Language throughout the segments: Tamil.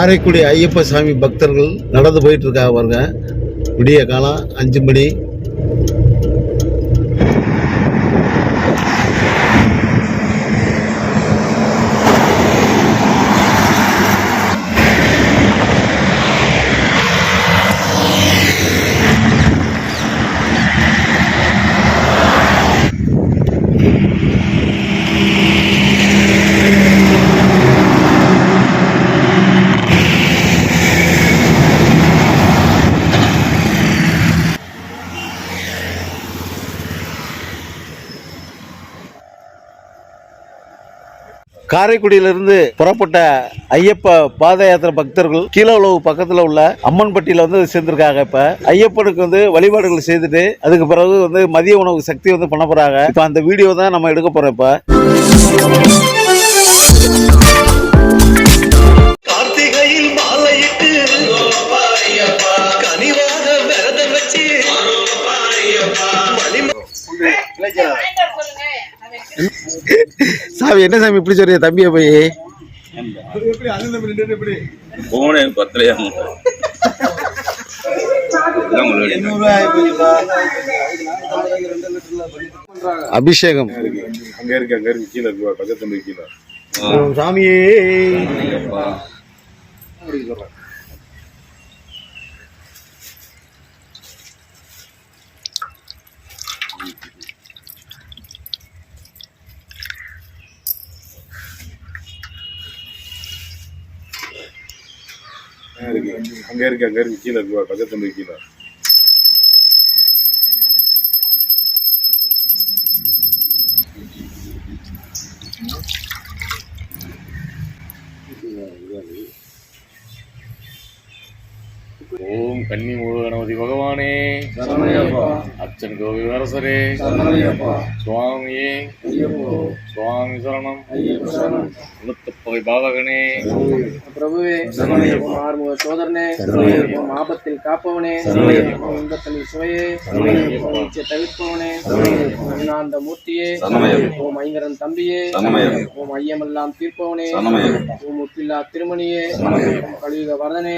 காரைக்குடி ஐயப்ப சாமி பக்தர்கள் நடந்து போயிட்டு இருக்காங்க பாருங்க. விடிய காலம் அஞ்சு மணி. காரைக்குடியிலிருந்து புறப்பட்ட ஐயப்ப பாத யாத்திரை பக்தர்கள் கீழ உழவு பக்கத்துல உள்ள அம்மன்பட்டியில வந்து சேர்ந்திருக்காங்க இப்ப. ஐயப்பனுக்கு வந்து வழிபாடுகள் செய்துட்டு அதுக்கு பிறகு வந்து மதிய உணவு சக்தி வந்து பண்ண போறாங்க. இப்ப அந்த வீடியோ தான் நம்ம எடுக்க போறோம் இப்ப. கார்த்திகையில் மாலையிட்டு கனிவாக விரதம் வச்சு வழிம- சாமி என்ன சாமி இப்படி சொல்றிய தம்பிய போய். போனேன் பத்தலையா. அபிஷேகம். அங்க இருக்கு அங்க இருக்கு கீழே இருக்கு பக்கத்துல கீழே. சாமியே. இருக்கு அங்க இருக்கு அங்க இருக்கு கீழே இருக்கு பக்கத்துல இருக்கு கீழே ஓம் கன்னி முழு கணபதி பகவானே. அச்சன் கோவில் அரசரே. சுவாமியே. சுவாமி சரணம். உளுத்தப்பகை பாவகனே பிரபுவே ஆறுமுக சோதரனே. ஆபத்தில் காப்பவனே. இன்பத்தளி சுவையே இச்சை தவிர்ப்பவனே அகிலாந்த மூர்த்தியே ஓம் ஐங்கரன் தம்பியே ஓம் ஐயமெல்லாம் தீர்ப்பவனே ஓம் முப்பில்லா திருமணியே கலியுக வரதனே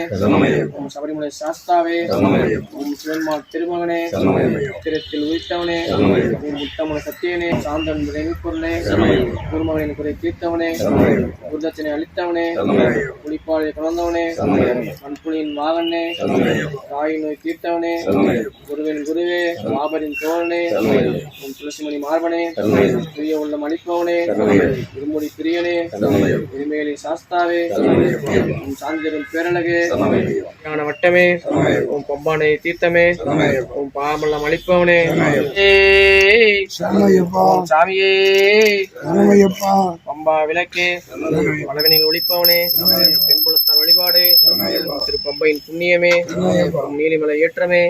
ஓம் சபரிமலை சாஸ்தாவே ஓம் சிவன்மார் திருமகனே உத்திரத்தில் உயிர்த்தவனே ஓம் உத்தமன சத்தியனே சாந்தன் பொருளே குருமகனின் குறை தீர்த்தவனே குருதட்சணை அளித்தவனே புலிப்பாலை கலந்தவனே மண்புலியின் வாகனே தாய் நோய் தீர்த்தவனே குருவின் குருவே மாபரின் தோழனே உன் துளசிமணி மார்பனே பிரிய உள்ளம் அளிப்பவனே இருமுடி பிரியனே இருமேலி சாஸ்தாவே உன் சாந்திரும் பேரழகே வட்டமே உன் பம்பானை தீர்த்தமே உன் உன் சாமியே. பம்பா விளக்கே. வளவனில் ஒளிப்பவனே. பெண்புலத்தார் வழிபாடு. திருப்பம்பையின் புண்ணியமே. உம் நீலிமலை ஏற்றமே.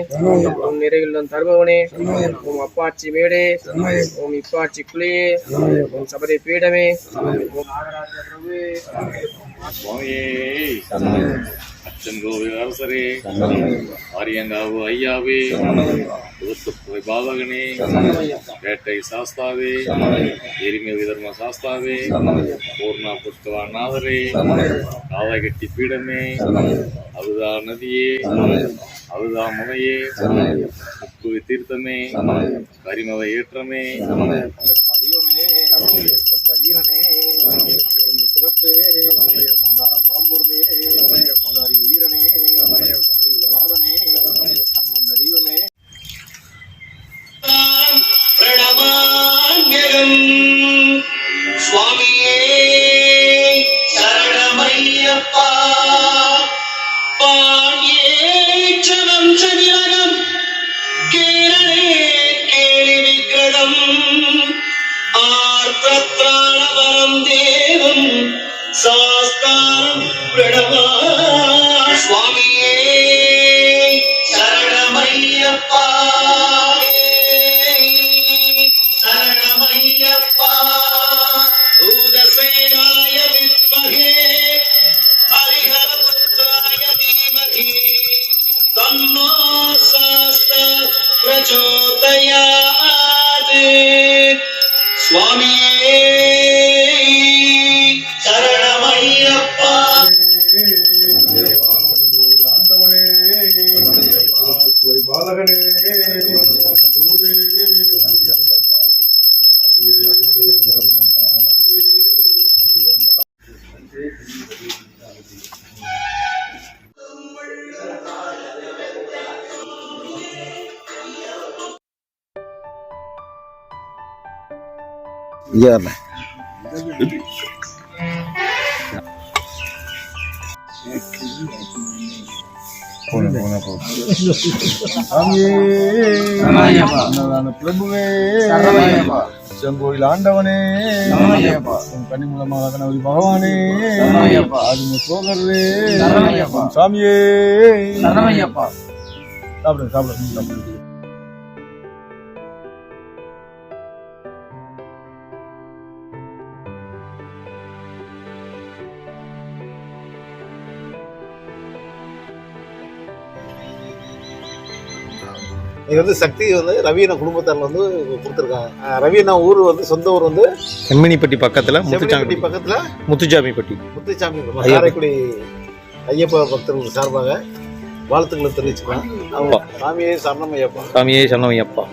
உம் நிறையுள்ளம் தருபவனே. உம் அப்பாச்சி மேடே. உம் இப்பாச்சி குளியே. உம் சபரி பீடமே. உம் நாகராஜ பிரபுவே சுவாமியே அச்சன் கோவில் அரசரே ஆரியங்காவு ஐயாவே உளுத்தப்பகை பாவகனே வேட்டை சாஸ்தாவே எரிமை விதர்ம சாஸ்தாவே பூர்ணா புஷ்கவா நாதரே காவகட்டி பீடமே அவுதா நதியே அவுதா முனையே முப்பு தீர்த்தமே கரிமவை ஏற்றமே வீரனே சரணம். சுவாமியே சரணமையப்பா. பாண்யேச்சனம் சதிலகம் கேரளே கேலி விக்கிரகம். ஆர்த்திராணவரம் தேவம். சாஸ்தாரம் பிரணவா பிரச்சோதயாத் இங்கே வரேன் பிரபுவே. செங்கோயில் ஆண்டவனே. உன் கனிமூலமாக கணபதி பகவானே. அது சோதரே சாமியே. சாப்பிடுங்க சாப்பிடுங்க சாப்பிடுங்க இது வந்து சக்தி வந்து ரவீன குடும்பத்தார் வந்து கொடுத்துருக்காங்க. ரவீனா ஊர் வந்து சொந்த ஊர் வந்து செம்மணிப்பட்டி பக்கத்துல செம்மணிப்பட்டி முத்துச்சாமி பக்கத்துல முத்துச்சாமிப்பட்டி. முத்துச்சாமி. காரைக்குடி ஐயப்ப பக்தர்கள் சார்பாக வாழ்த்துக்களை தெரிவிச்சுக்கலாம் அவங்க சாமியே சரணம் ஐயப்பா. சாமியே சரணமையப்பா